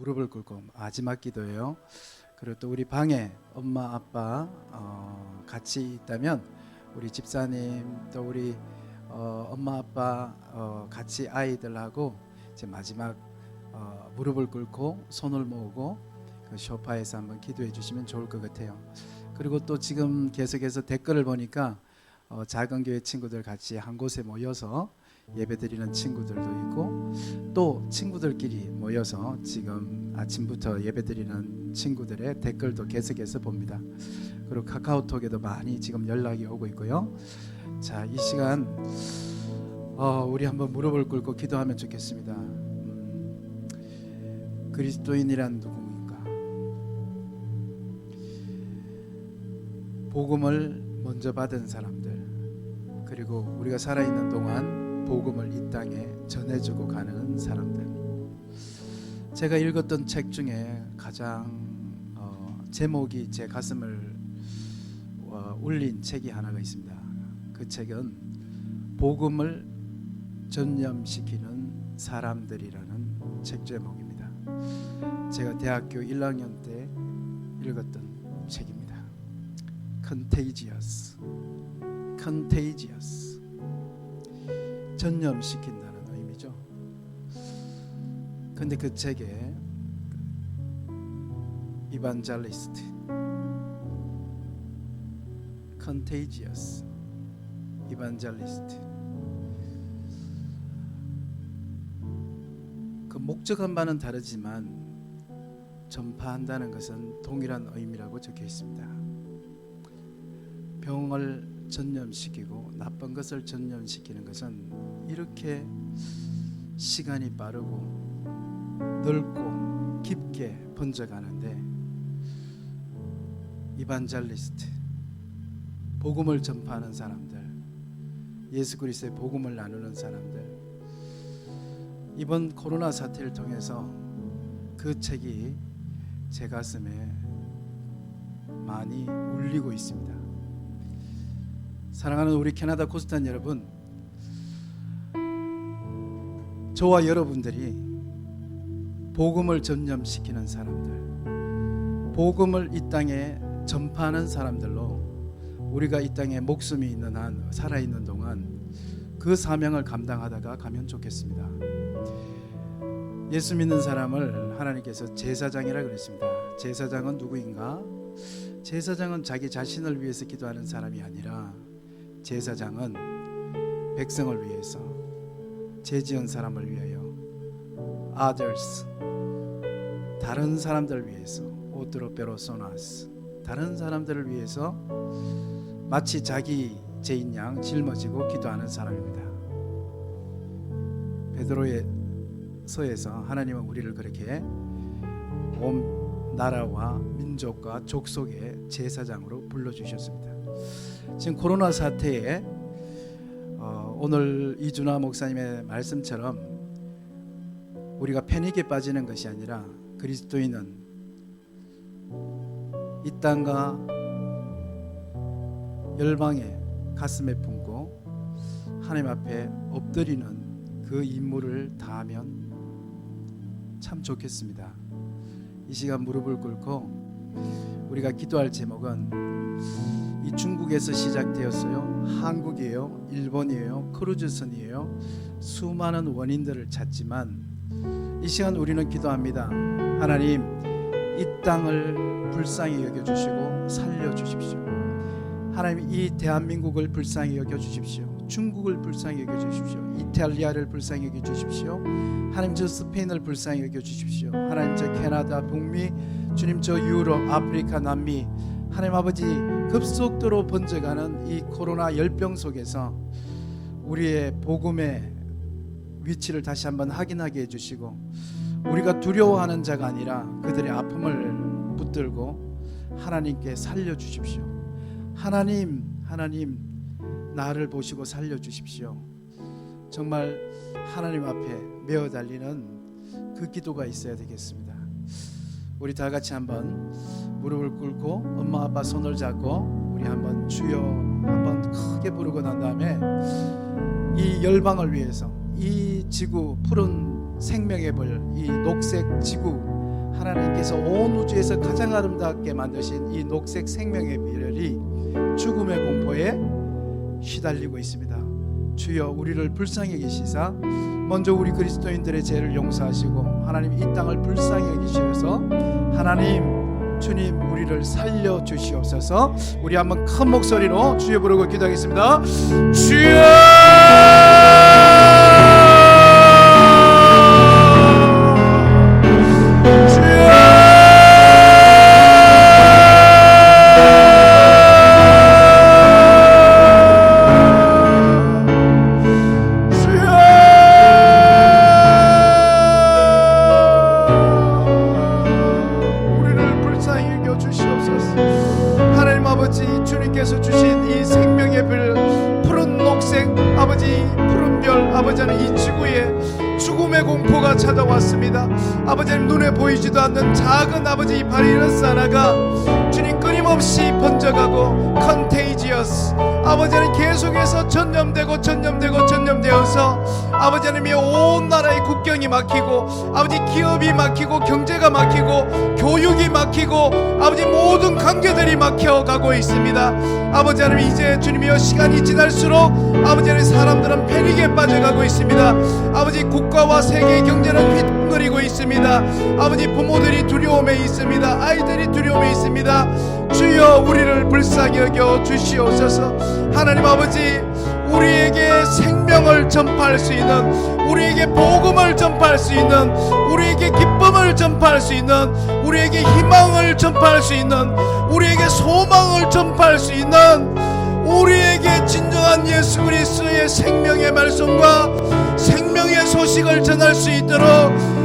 무릎을 꿇고 마지막 기도예요. 그리고 또 우리 방에 엄마 아빠 어, 같이 있다면 우리 집사님 또 우리 어, 엄마 아빠 어, 같이 아이들하고 이제 마지막 어, 무릎을 꿇고 손을 모으고 그 소파에서 한번 기도해 주시면 좋을 것 같아요. 그리고 또 지금 계속해서 댓글을 보니까 어, 작은 교회 친구들 같이 한 곳에 모여서 예배드리는 친구들도 있고 또 친구들끼리 모여서 지금 아침부터 예배드리는 친구들의 댓글도 계속해서 봅니다. 그리고 카카오톡에도 많이 지금 연락이 오고 있고요. 자, 이 시간 어, 우리 한번 무릎을 꿇고 기도하면 좋겠습니다. 음, 그리스도인이란 누구입니까? 복음을 먼저 받은 사람들 그리고 우리가 살아있는 동안 복음을 이 땅에 전해주고 가는 사람들 제가 읽었던 책 중에 가장 어, 제목이 제 가슴을 어, 울린 책이 하나가 있습니다. 그 책은 복음을 전념시키는 사람들이라는 책 제목입니다. 제가 대학교 1학년 때 읽었던 책입니다. Contagious, Contagious. 전념시킨다는 의미죠. 근데 그 책에 이반젤리스트 contagious 이반젤리스트 그 목적한 바는 다르지만 전파한다는 것은 동일한 의미라고 적혀 있습니다. 병을 전념시키고 나쁜 것을 전념시키는 것은 이렇게 시간이 빠르고 넓고 깊게 번져가는데 이반젤리스트 복음을 전파하는 사람들 예수 그리스도의 복음을 나누는 사람들 이번 코로나 사태를 통해서 그 책이 제 가슴에 많이 울리고 있습니다. 사랑하는 우리 캐나다 코스탄 여러분, 저와 여러분들이 복음을 전념시키는 사람들, 복음을 이 땅에 전파하는 사람들로 우리가 이 땅에 목숨이 있는 한 살아 있는 동안 그 사명을 감당하다가 가면 좋겠습니다. 예수 믿는 사람을 하나님께서 제사장이라 그랬습니다. 제사장은 누구인가? 제사장은 자기 자신을 위해서 기도하는 사람이 아니라 제사장은 백성을 위해서 죄지은 사람을 위하여 others 다른 사람들을 위해서 오트로 페로소나스 다른 사람들을 위해서 마치 자기 죄인 양 짊어지고 기도하는 사람입니다. 베드로의 서에서 하나님은 우리를 그렇게 온 나라와 민족과 족속의 제사장으로 불러 주셨습니다. 지금 코로나 사태에 어, 오늘 이준화 목사님의 말씀처럼 우리가 패닉에 빠지는 것이 아니라 그리스도인은 이 땅과 열방에 가슴에 품고 하나님 앞에 엎드리는 그 임무를 다하면 참 좋겠습니다. 이 시간 무릎을 꿇고 우리가 기도할 제목은 이 중국에서 시작되었어요. 한국이에요. 일본이에요. 크루즈선이에요. 수많은 원인들을 찾지만 이 시간 우리는 기도합니다. 하나님, 이 땅을 불쌍히 여겨 주시고 살려 주십시오. 하나님 이 대한민국을 불쌍히 여겨 주십시오. 중국을 불쌍히 여겨 주십시오. 이탈리아를 불쌍히 여겨 주십시오. 하나님 저 스페인을 불쌍히 여겨 주십시오. 하나님 저 캐나다, 북미, 주님 저 유럽, 아프리카, 남미, 하나님 아버지 급속도로 번져가는 이 코로나 열병 속에서 우리의 복음의 위치를 다시 한번 확인하게 해주시고 우리가 두려워하는 자가 아니라 그들의 아픔을 붙들고 하나님께 살려 주십시오. 하나님, 하나님 나를 보시고 살려 주십시오. 정말 하나님 앞에 메어 달리는 그 기도가 있어야 되겠습니다. 우리 다 같이 한번 무릎을 꿇고 엄마 아빠 손을 잡고 우리 한번 주여 한번 크게 부르고 난 다음에 이 열방을 위해서 이 지구 푸른 생명의 벌 이 녹색 지구 하나님께서 온 우주에서 가장 아름답게 만드신 이 녹색 생명의 비열이 죽음의 공포에 시달리고 있습니다. 주여 우리를 불쌍히 여기시사 먼저 우리 그리스도인들의 죄를 용서하시고 하나님 이 땅을 불쌍히 여기시어서 하나님 주님 우리를 살려 주시옵소서. 우리 한번 큰 목소리로 주여 부르고 기도하겠습니다. 주여! 아버지 푸른 별 아버지는 이 지구에 죽음의 공포가 찾아왔습니다. 아버지님 눈에 보이지도 않는 작은 아버지 이 바이러스 하나가 주님 끊임없이 번져가고 컨테이지어스 아버지는 계속해서 전염되고 전염되고 전염되어서 아버지님이 온 나라의 국경이 막히고 아버지 기업이 막히고 경제가 막히고 교육이 막히고 아버지 모든 관계들이 막혀가고 있습니다. 아버지 하나님 이제 주님이여 시간이 지날수록 아버지 하나님 사람들은 패닉에 빠져가고 있습니다. 아버지 국 가와 세계 경제는 휘둥거리고 있습니다. 아버지 부모들이 두려움에 있습니다. 아이들이 두려움에 있습니다. 주여 우리를 불쌍히 여겨 주시옵소서. 하나님 아버지 우리에게 생명을 전파할 수 있는 우리에게 복음을 전파할 수 있는 우리에게 기쁨을 전파할 수 있는 우리에게 희망을 전파할 수 있는 우리에게 소망을 전파할 수 있는 우리에게 진정한 예수 그리스도의 생명의 말씀과 생명의 소식을 전할 수 있도록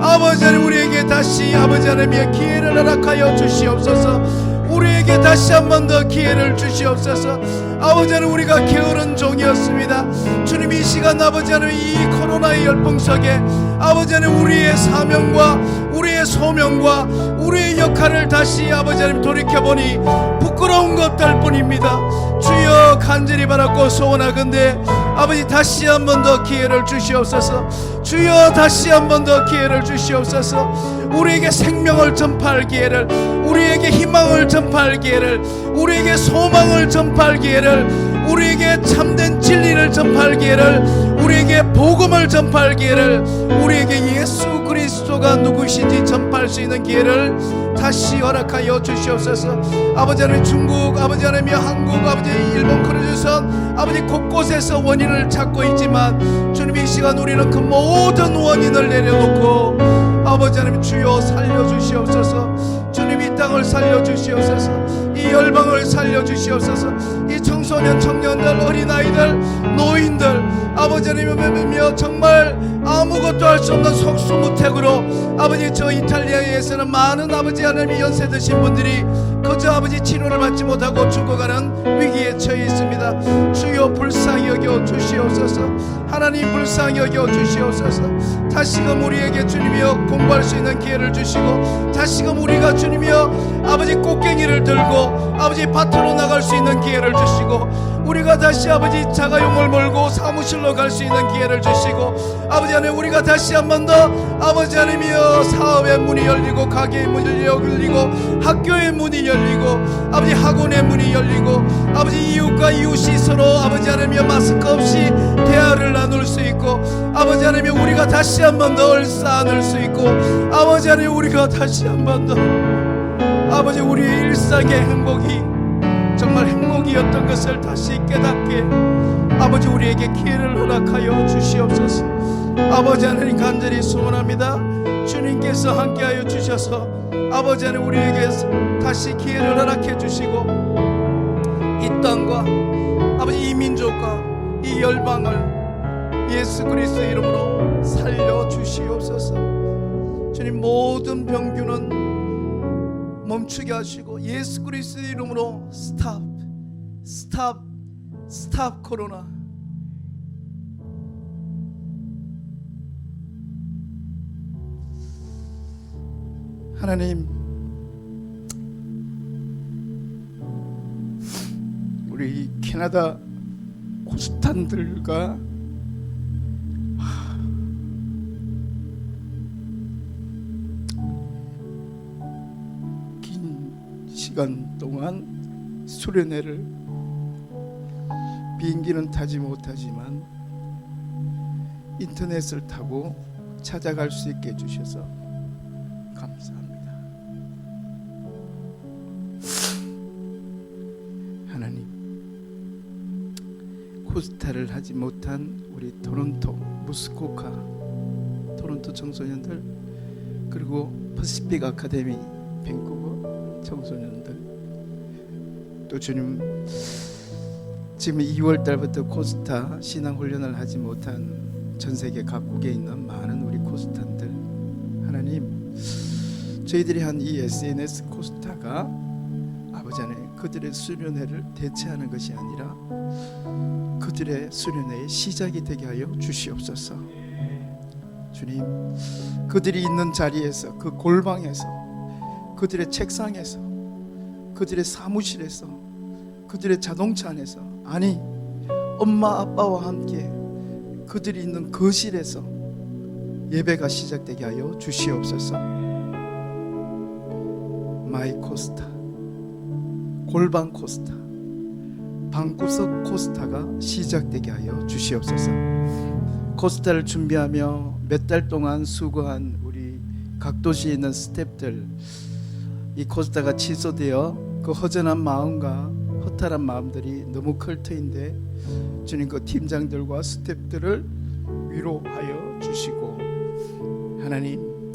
아버지 하나님 우리에게 다시 아버지 하나님의 기회를 허락하여 주시옵소서. 우리에게 다시 한 번 더 기회를 주시옵소서. 아버지 하나님 우리가 게으른 종이었습니다. 주님 이 시간 아버지 하나님 이 코로나의 열풍 속에 아버지 하나님 우리의 사명과 우리의 소명과 우리의 역할을 다시 아버지 하나님 돌이켜보니 부끄러운 것들 뿐입니다. 주여 간절히 바랐고 소원하건대 아버지 다시 한 번 더 기회를 주시옵소서. 주여 다시 한 번 더 기회를 주시옵소서. 우리에게 생명을 전파할 기회를 우리에게 희망을 전파할 기회를 우리에게 소망을 전파할 기회를 우리에게 참된 진리를 전파할 기회를 우리에게 복음을 전파할 기회를 우리에게 예수 그리스도가 누구신지 전파 할 수 있는 기회를 다시 허락하여 주시옵소서. 아버지 하나님 중국 아버지 하나님 한국 아버지 일본 크루즈선 아버지 곳곳에서 원인을 찾고 있지만 주님 이 시간 우리는 그 모든 원인을 내려놓고 아버지 하나님 주여 살려주시옵소서. 주님 이 땅을 살려주시옵소서. 이 열방을 살려주시옵소서. 이 청소년 청년들 어린아이들 노인들 아버지 하나님이며 정말 아무것도 할 수 없는 속수무책으로 아버지 저 이탈리아에서는 많은 아버지 하나님이 연세 드신 분들이 그저 아버지 치료를 받지 못하고 죽어가는 위기에 처해 있습니다. 주여 불쌍히 여겨 주시옵소서. 하나님 불쌍히 여겨 주시옵소서. 다시금 우리에게 주님이여 공부할 수 있는 기회를 주시고 다시금 우리가 주님이여 아버지 꽃갱이를 들고 아버지 밭으로 나갈 수 있는 기회를 주시고 우리가 다시 아버지 자가용을 몰고 사무실로 갈 수 있는 기회를 주시고 아버지 하나님 우리가 다시 한 번 더 아버지 하나님이여 사업의 문이 열리고 가게의 문이 열리고 학교의 문이 열리고 아버지 학원의 문이 열리고 아버지 이웃과 이웃이 서로 아버지 하나님이여 마스크 없이 대화를 나눌 수 있고 아버지 하나님 우리가 다시 한 번더 얼싸안을 수 있고 아버지 하나님 우리가 다시 한 번 더. 아버지 우리의 일상의 행복이 정말 행복이었던 것을 다시 깨닫게 아버지 우리에게 기회를 허락하여 주시옵소서. 아버지 하나님 간절히 소원합니다. 주님께서 함께하여 주셔서 아버지 하나님 우리에게 다시 기회를 허락해 주시고 이 땅과 아버지 이 민족과 이 열방을 예수 그리스도 이름으로 살려 주시옵소서. 주님 모든 병균은 멈추게 하시고 예수 그리스도 이름으로 스탑 스탑 스탑 코로나 하나님 우리 캐나다 고스탄들과 시간 동안 수련회를 비행기는 타지 못하지만 인터넷을 타고 찾아갈 수 있게 해주셔서 감사합니다. 코스타를 하지 못한 우리 토론토 무스코카 토론토 청소년들 그리고 퍼시픽 아카데미 밴쿠버 청소년들. 또 주님 지금 2월 달부터 코스타 신앙 훈련을 하지 못한 전 세계 각국에 있는 많은 우리 코스탄들. 하나님 저희들이 한 이 SNS 코스타가 아버지 하나님 그들의 수련회를 대체하는 것이 아니라 그들의 수련회의 시작이 되게 하여 주시옵소서. 주님 그들이 있는 자리에서 그 골방에서 그들의 책상에서 그들의 사무실에서 그들의 자동차 안에서 아니 엄마 아빠와 함께 그들이 있는 거실에서 예배가 시작되게 하여 주시옵소서. 마이 코스타 골방 코스타 방구석 코스타가 시작되게 하여 주시옵소서. 코스타를 준비하며 몇 달 동안 수고한 우리 각 도시에 있는 스탭들 이 코스타가 취소되어 그 허전한 마음과 허탈한 마음들이 너무 클 터인데 주님 그 팀장들과 스탭들을 위로하여 주시고 하나님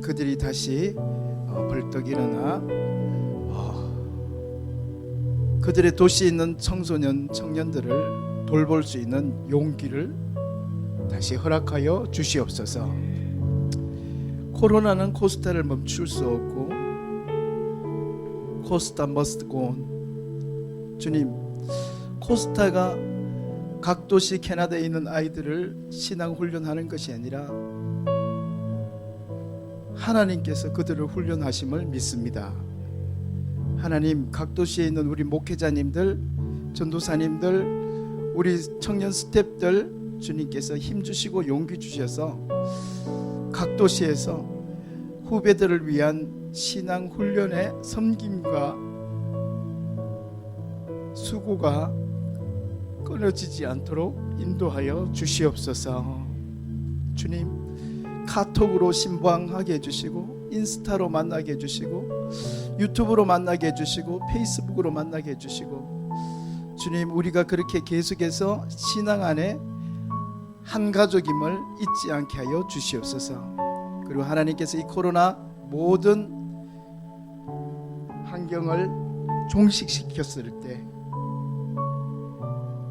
그들이 다시 어, 벌떡 일어나 어, 그들의 도시에 있는 청소년 청년들을 돌볼 수 있는 용기를 다시 허락하여 주시옵소서. 코로나는 코스타를 멈출 수 없고 코스타 머스트 곤 주님 코스타가 각 도시 캐나다에 있는 아이들을 신앙 훈련하는 것이 아니라 하나님께서 그들을 훈련하심을 믿습니다. 하나님 각 도시에 있는 우리 목회자님들, 전도사님들, 우리 청년 스탭들 주님께서 힘 주시고 용기 주셔서 각 도시에서 후배들을 위한 신앙 훈련의 섬김과 수고가 끊어지지 않도록 인도하여 주시옵소서. 주님 카톡으로 신방하게 해주시고 인스타로 만나게 해주시고 유튜브로 만나게 해주시고 페이스북으로 만나게 해주시고 주님 우리가 그렇게 계속해서 신앙 안에 한 가족임을 잊지 않게 하여 주시옵소서. 그리고 하나님께서 이 코로나 모든 환경을 종식시켰을 때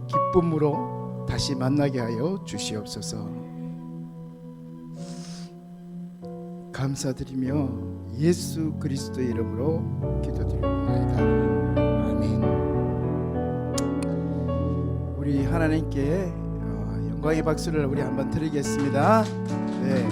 기쁨으로 다시 만나게 하여 주시옵소서. 감사드리며 예수 그리스도의 이름으로 기도드립니다. 아멘. 우리 하나님께 어, 영광의 박수를 우리 한번 드리겠습니다. 네.